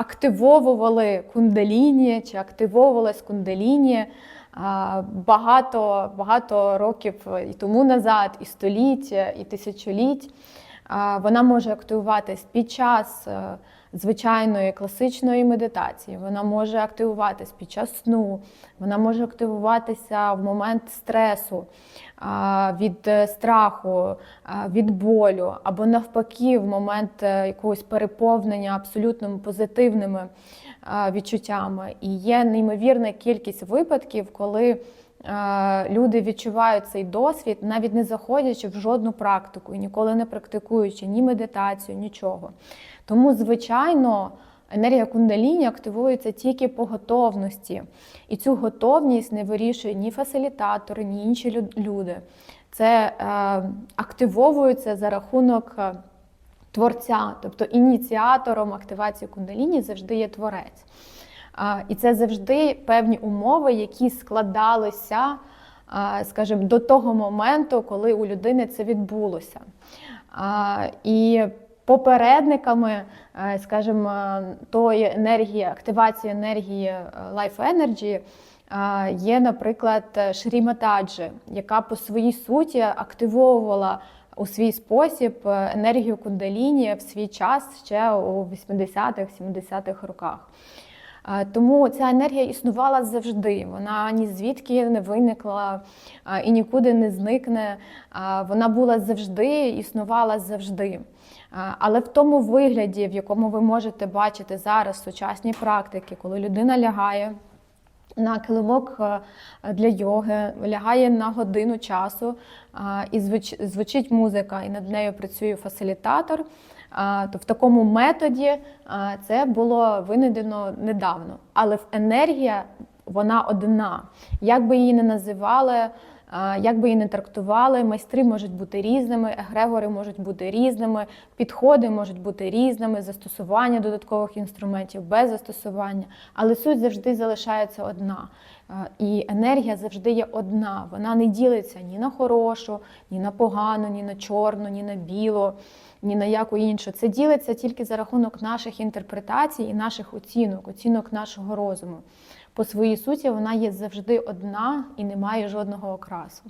активовували кундаліні чи активовувалась кундаліні багато, багато років і тому назад, і століть, і тисячоліть. Вона може активуватись під час е, звичайної класичної медитації, вона може активуватись під час сну, вона може активуватися в момент стресу, від е, страху, від болю, або навпаки, в момент е, якогось переповнення абсолютно позитивними відчуттями. І є неймовірна кількість випадків, коли е, люди відчувають цей досвід, навіть не заходячи в жодну практику і ніколи не практикуючи ні медитацію, нічого. Тому, звичайно, енергія кундаліні активується тільки по готовності. І цю готовність не вирішує ні фасилітатори, ні інші люди. Це е, активовується за рахунок. е, Творця, тобто ініціатором активації кундаліні завжди є творець. І це завжди певні умови, які складалися, скажімо, до того моменту, коли у людини це відбулося. І попередниками, е, скажімо, тої енергії, активації енергії е, Life Energy е, є, наприклад, Шрі Матаджі, яка по своїй суті активовувала у свій спосіб енергію кундаліні в свій час ще у 80-х, 70-х роках. Тому ця енергія існувала завжди. Вона ні звідки не виникла і нікуди не зникне. Вона була завжди, існувала завжди. Але в тому вигляді, в якому ви можете бачити зараз сучасні практики, коли людина лягає на килимок для йоги, лягає на годину часу, і звучить музика, і над нею працює фасилітатор. То в такому методі це було винайдено недавно. Але енергія вона одна. Як би її не називали, як би її не трактували, майстри можуть бути різними, егрегори можуть бути різними, підходи можуть бути різними, застосування додаткових інструментів без застосування, але суть завжди залишається одна. І енергія завжди є одна. Вона не ділиться ні на хорошу, ні на погану, ні на чорну, ні на білу, ні на яку іншу. Це ділиться тільки за рахунок наших інтерпретацій і наших оцінок, оцінок нашого розуму. По своїй суті вона є завжди одна і не має жодного окрасу.